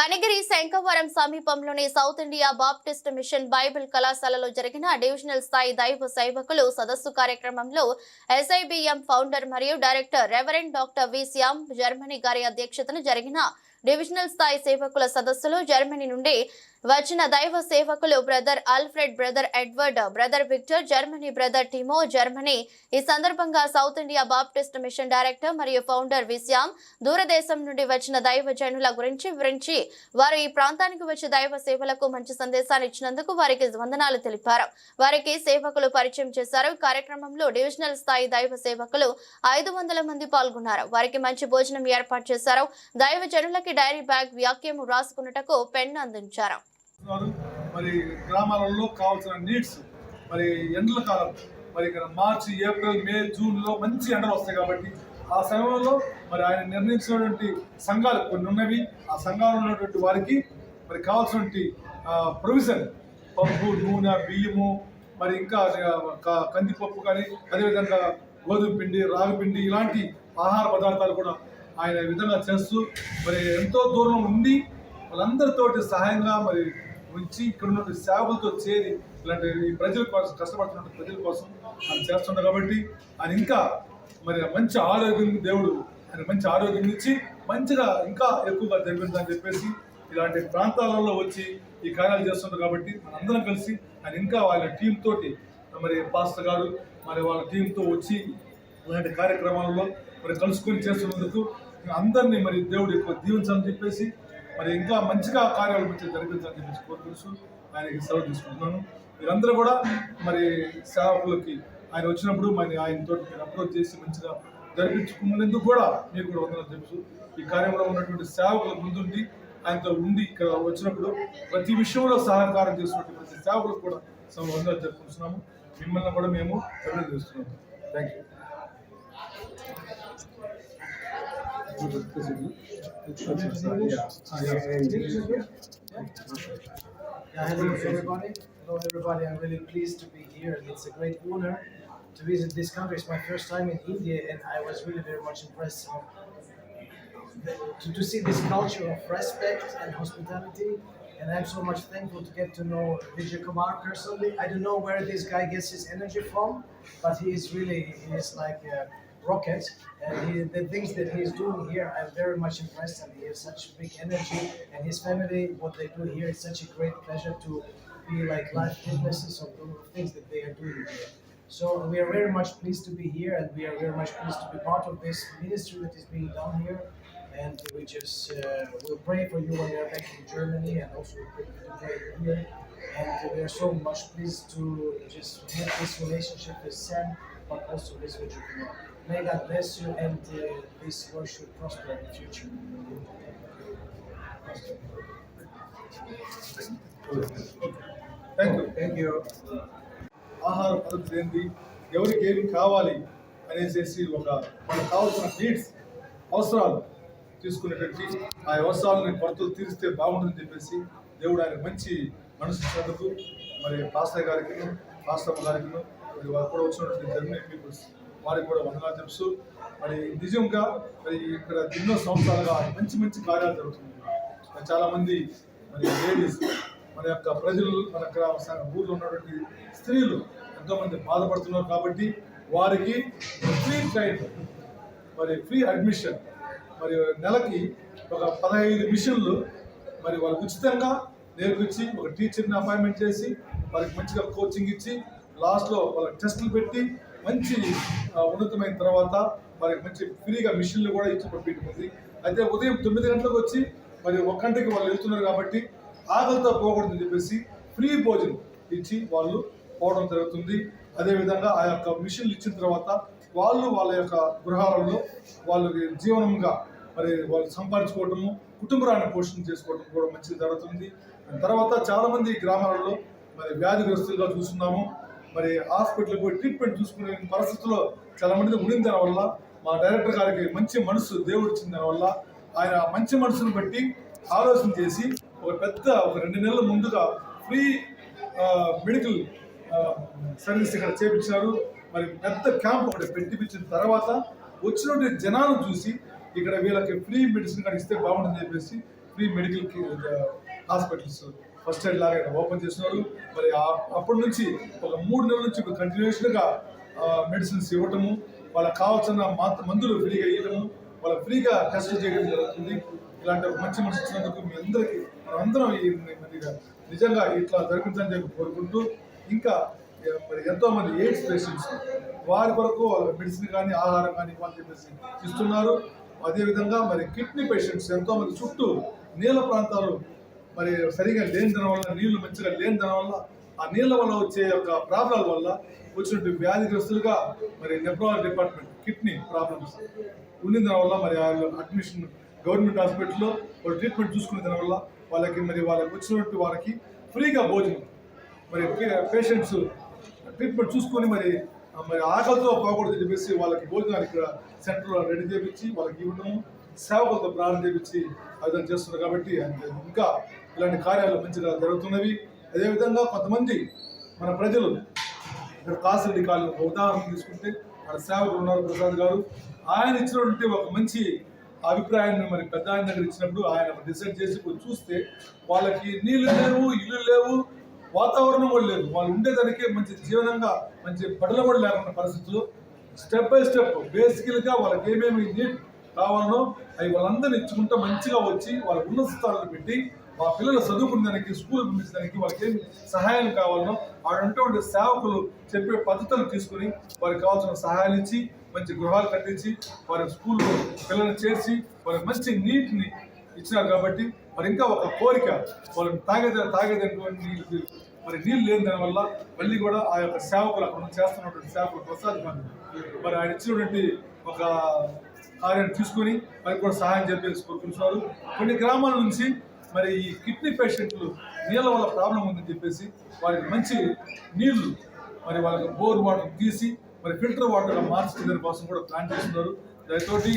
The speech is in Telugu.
కనిగిరి శంఖవరం సమీపంలోని South India Baptist mission Bible కళాశాలలో జరిగిన డివిజనల్ స్థాయి దైవ సేవకులు సదస్సు కార్యక్రమంలో ఎస్ఐబిఎం ఫౌండర్ మరియు director reverend doctor V Shyam Germany గారి అధ్యక్షతన జరిగిన డివిజనల్ స్థాయి సేవకుల సదస్సులో జర్మనీ నుండి వచ్చిన దైవ సేవకులు brother Alfred brother Edward brother Victor Germany brother Timo Germany ఈ సందర్భంగా South India Baptist mission director మరియు ఫౌండర్ విశ్యామ్ దూరదేశం నుండి వచ్చిన దైవ జనుల గురించి వివరించి వారు ఈ ప్రాంతానికి వచ్చి దైవ సేవలకు మంచి సందేశాన్ని ఇచ్చినందుకు వారికి వందనాలు తెలిపారు. వారికి సేవకులు పరిచయం చేశారు. కార్యక్రమంలో డివిజనల్ స్థాయి దైవ సేవకులు ఐదు వందల మంది పాల్గొన్నారు. వారికి మంచి భోజనం ఏర్పాటు చేశారు. దైవ జనులకి డైరీ బ్యాగ్ వాక్యం రాసుకున్నటకు పెన్ అందించారు. మరి గ్రామాలలో కావాల్సిన నీడ్స్ మరి ఎండల కాలం మరి ఇక్కడ మార్చి ఏప్రిల్ మే జూన్లో మంచి ఎండలు వస్తాయి కాబట్టి ఆ సమయంలో మరి ఆయన నిర్ణయించినటువంటి సంఘాలు కొన్ని ఉన్నవి. ఆ సంఘాలు ఉన్నటువంటి వారికి మరి కావాల్సినటువంటి ప్రొవిజన్ పప్పు నూనె బియ్యము మరి ఇంకా కందిపప్పు కానీ అదేవిధంగా గోధుమ పిండి రాగి పిండి ఇలాంటి ఆహార పదార్థాలు కూడా ఆయన విధంగా చేస్తూ మరి ఎంతో దూరం ఉండి వాళ్ళందరితోటి సహాయంగా మరి ఉంచి ఇక్కడ ఉన్న సేవలతో చేరి ఇలాంటి ఈ ప్రజల కోసం కష్టపడుతున్న ప్రజల కోసం ఆయన చేస్తుంటారు కాబట్టి ఆయన ఇంకా మరి మంచి ఆరోగ్యం దేవుడు ఆయన మంచి ఆరోగ్యం ఇచ్చి మంచిగా ఇంకా ఎక్కువగా జరిపిందని చెప్పేసి ఇలాంటి ప్రాంతాలలో వచ్చి ఈ కార్యాలు చేస్తుంటారు కాబట్టి మనందరం కలిసి ఆయన ఇంకా వాళ్ళ టీం తోటి మరి పాస్టర్ గారు మరి వాళ్ళ టీంతో వచ్చి ఇలాంటి కార్యక్రమాలలో మరి కలుసుకొని చేస్తున్నందుకు అందరినీ మరి దేవుడు ఎక్కువ దీవించాలని చెప్పేసి మరి ఇంకా మంచిగా కార్యాలు మంచి జరిపించాలని చెప్పేసి కోరుకుంటూ ఆయనకి సెలవు తీసుకుంటున్నాను. మీరందరూ కూడా మరి సేవకులకి ఆయన వచ్చినప్పుడు మరి ఆయనతో మీరు అప్రోచ్ చేసి మంచిగా జరిపించుకున్నందుకు కూడా మీకు కూడా వందలు తెలుసు ఈ కార్యంలో ఉన్నటువంటి సేవకుల ముందుండి ఆయనతో ఉండి ఇక్కడ వచ్చినప్పుడు ప్రతి విషయంలో సహకారం చేసినటువంటి ప్రతి సేవకులకు కూడా సమ వందలు జరుపుకుంటున్నాము. మిమ్మల్ని కూడా మేము అభినందిస్తున్నాము thank you Yeah, hello everybody. Hello everybody. I'm really pleased to be here. It's a great honor to visit this country. It's my first time in India, and I was really very much impressed to, to see this culture of respect and hospitality. And I'm so much thankful to get to know Vijay Kumar personally. I don't know where this guy gets his energy from, but he is really he is like a rocket. And he, the things that he's doing here, I'm very much impressed. And he has such big energy. And his family, what they do here, is such a great pleasure to be like live witnesses of the things that they are doing here. So we are very much pleased to be here, and we are very much pleased to be part of this ministry that is being done here. And we just uh, will pray for you when you are back in Germany, and also we pray here. And we are so much pleased to just have this relationship with Sam, but also with Richard. May God bless you, and uh, this work should prosper in the future. Thank you thank you ఆహార పద్ధతులు ఏంటి ఎవరికి ఏమి కావాలి అనేసి ఒక మనకు కావాల్సిన నీడ్స్ అవసరాలు తీసుకునేటువంటి ఆ అవసరాలని కొరతలు తీరిస్తే బాగుంటుందని చెప్పేసి దేవుడు ఆయన మంచి మనసు ఇచ్చినందుకు మరి పాస్టర్ గారికి పాస్టర్ గారికి మరి వారు కూడా వచ్చినటువంటి జర్మనీ పీపుల్స్ వారికి కూడా వందనాలు తెలుసు మరి నిజంగా మరి ఇక్కడ ఎన్నో సంవత్సరాలుగా మంచి మంచి కార్యాలు జరుగుతున్నాయి. చాలామంది చాలా మంది మరి లేడీస్ మన యొక్క ప్రజలు మన ఊర్లో ఉన్నటువంటి స్త్రీలు ఎంతోమంది బాధపడుతున్నారు కాబట్టి వారికి ఫ్రీ ట్రైన్ మరి ఫ్రీ అడ్మిషన్ మరి నెలకి ఒక పదహైదు మిషన్లు మరి వాళ్ళకి ఉచితంగా నేర్పించి ఒక టీచర్ని అపాయింట్మెంట్ చేసి వారికి మంచిగా కోచింగ్ ఇచ్చి లాస్ట్లో వాళ్ళ టెస్టులు పెట్టి మంచి ఉన్నతమైన తర్వాత వాళ్ళకి మంచి ఫ్రీగా మిషన్లు కూడా ఇచ్చి పంపించింది అయితే ఉదయం తొమ్మిది గంటలకు వచ్చి మరి ఒక గంటకి వాళ్ళు వెళ్తున్నారు కాబట్టి ఆకలితో పోకూడదని చెప్పేసి ఫ్రీ భోజనం ఇచ్చి వాళ్ళు పోవడం జరుగుతుంది. అదేవిధంగా ఆ యొక్క మిషన్లు ఇచ్చిన తర్వాత వాళ్ళు వాళ్ళ యొక్క గృహాలలో వాళ్ళకి జీవనంగా మరి వాళ్ళు సంపాదించుకోవటము కుటుంబాన్ని పోషణ చేసుకోవడం కూడా మంచిది జరుగుతుంది. తర్వాత చాలామంది గ్రామాలలో మరి వ్యాధిగ్రస్తులుగా చూస్తున్నాము. మరి హాస్పిటల్కి పోయి ట్రీట్మెంట్ చూసుకునే పరిస్థితుల్లో చాలా మంది ఉండిన దానివల్ల మా డైరెక్టర్ గారికి మంచి మనసు దేవుడు ఇచ్చిన దానివల్ల ఆయన మంచి మనసును బట్టి ఆలోచన చేసి ఒక పెద్ద ఒక రెండు నెలల ముందుగా ఫ్రీ మెడికల్ సర్వీస్ ఇక్కడ చేపించినారు మరి పెద్ద క్యాంప్ ఒకటి పెట్టిపించిన తర్వాత వచ్చినటువంటి జనాలు చూసి ఇక్కడ వీళ్ళకి ఫ్రీ మెడిసిన్ కానీ ఇస్తే బాగుంటుందని చెప్పేసి free medical hospitals first aid లాగా ఆయన ఓపెన్ చేస్తున్నారు మరి అప్పటి నుంచి ఒక మూడు నెలల నుంచి కంటిన్యూషన్గా మెడిసిన్స్ ఇవ్వటము వాళ్ళకి కావాల్సిన మాత్ర మందులు ఫ్రీగా ఇవ్వటము వాళ్ళకి ఫ్రీగా టెస్ట్ చేయడం జరుగుతుంది. ఇలాంటి ఒక మంచి మనిషి ఇచ్చినందుకు మీ అందరికీ మనందరం ఈ నిజంగా ఇట్లా జరుగుతుందని చెప్పి కోరుకుంటూ ఇంకా మరి ఎంతో మంది ఎయిడ్స్ పేషెంట్స్ వారి కొరకు మెడిసిన్ కానీ ఆహారం కానీ ఇవ్వాలని చెప్పేసి ఇస్తున్నారు. అదేవిధంగా మరి కిడ్నీ పేషెంట్స్ ఎంతో మంది చుట్టూ నీళ్ళ ప్రాంతాలు మరి సరిగా లేని దాని వల్ల నీళ్ళు మంచిగా లేని దాని వల్ల ఆ నీళ్ళ వల్ల వచ్చే యొక్క ప్రాబ్లం వల్ల వచ్చినటువంటి వ్యాధిగ్రస్తులుగా మరి నెఫ్రాలజీ డిపార్ట్మెంట్ కిడ్నీ ప్రాబ్లమ్స్ ఉండిన దాని వల్ల మరి అడ్మిషన్ గవర్నమెంట్ హాస్పిటల్లో వాళ్ళు ట్రీట్మెంట్ చూసుకునే దాని వల్ల వాళ్ళకి మరి వాళ్ళకి వచ్చినట్టు వారికి ఫ్రీగా భోజనం మరి పేషెంట్స్ ట్రీట్మెంట్ చూసుకొని మరి మరి ఆకలితో పోకూడదు చెప్పేసి వాళ్ళకి భోజనాలు ఇక్కడ సెంటర్లో రెడీ చేపించి వాళ్ళకి ఇవ్వడము సేవకులతో ప్రారంభం చేపించి అర్థం చేస్తున్నారు కాబట్టి ఇంకా ఇలాంటి కార్యాలు మంచిగా జరుగుతున్నవి. అదేవిధంగా కొంతమంది మన ప్రజలు ఇక్కడ కాసిరెడ్డి కాలనీ ఉదాహరణ తీసుకుంటే మన సేవకులు ఉన్నారు ప్రసాద్ గారు. ఆయన ఇచ్చినటువంటి ఒక మంచి అభిప్రాయాన్ని మరి పెద్ద ఆయన దగ్గర ఇచ్చినప్పుడు ఆయన డిసైడ్ చేసి చూస్తే వాళ్ళకి నీళ్ళు లేవు ఇల్లు లేవు వాతావరణం కూడా లేదు. వాళ్ళు ఉండేదానికే మంచి జీవనంగా మంచి బట్టలు కూడా లేకుండా పరిస్థితులు. స్టెప్ బై స్టెప్ బేసికల్గా వాళ్ళకి ఏమేమి నీట్ కావాలనో అవి వాళ్ళందరినీ ఇచ్చుకుంటూ మంచిగా వచ్చి వాళ్ళ ఉన్నత స్థానాలు పెట్టి మా పిల్లలు చదువుకునేదానికి స్కూల్ పంపించడానికి వాళ్ళకి ఏమి సహాయం కావాలనో అటువంటి సేవకులు చెప్పే పద్ధతులు తీసుకుని వారికి కావాల్సిన సహాయాలు ఇచ్చి మంచి గృహాలు కట్టించి వారి స్కూల్లో పిల్లల్ని చేర్చి వారికి మంచి నీటిని ఇచ్చినారు కాబట్టి మరి ఇంకా ఒక కోరిక వాళ్ళని తాగేద తాగేదటువంటి నీళ్ళు మరి నీళ్ళు లేని దానివల్ల మళ్ళీ కూడా ఆ యొక్క సేవకులు అక్కడ చేస్తున్నటువంటి సేవకులు ప్రసాద్ గారు మరి ఆయన ఇచ్చినటువంటి ఒక కార్యాన్ని తీసుకొని మరి కూడా సహాయం చెప్పేసి కోరుకుంటున్నారు. కొన్ని గ్రామాల నుంచి మరి ఈ కిడ్నీ పేషెంట్లు నీళ్ళ వల్ల ప్రాబ్లం ఉందని చెప్పేసి వారికి మంచి నీళ్ళు మరి వాళ్ళకి బోర్ వాటర్ తీసి మరి ఫిల్టర్ వాటర్ మార్చుకునే కోసం కూడా ప్లాన్ చేస్తున్నారు. దానితోటి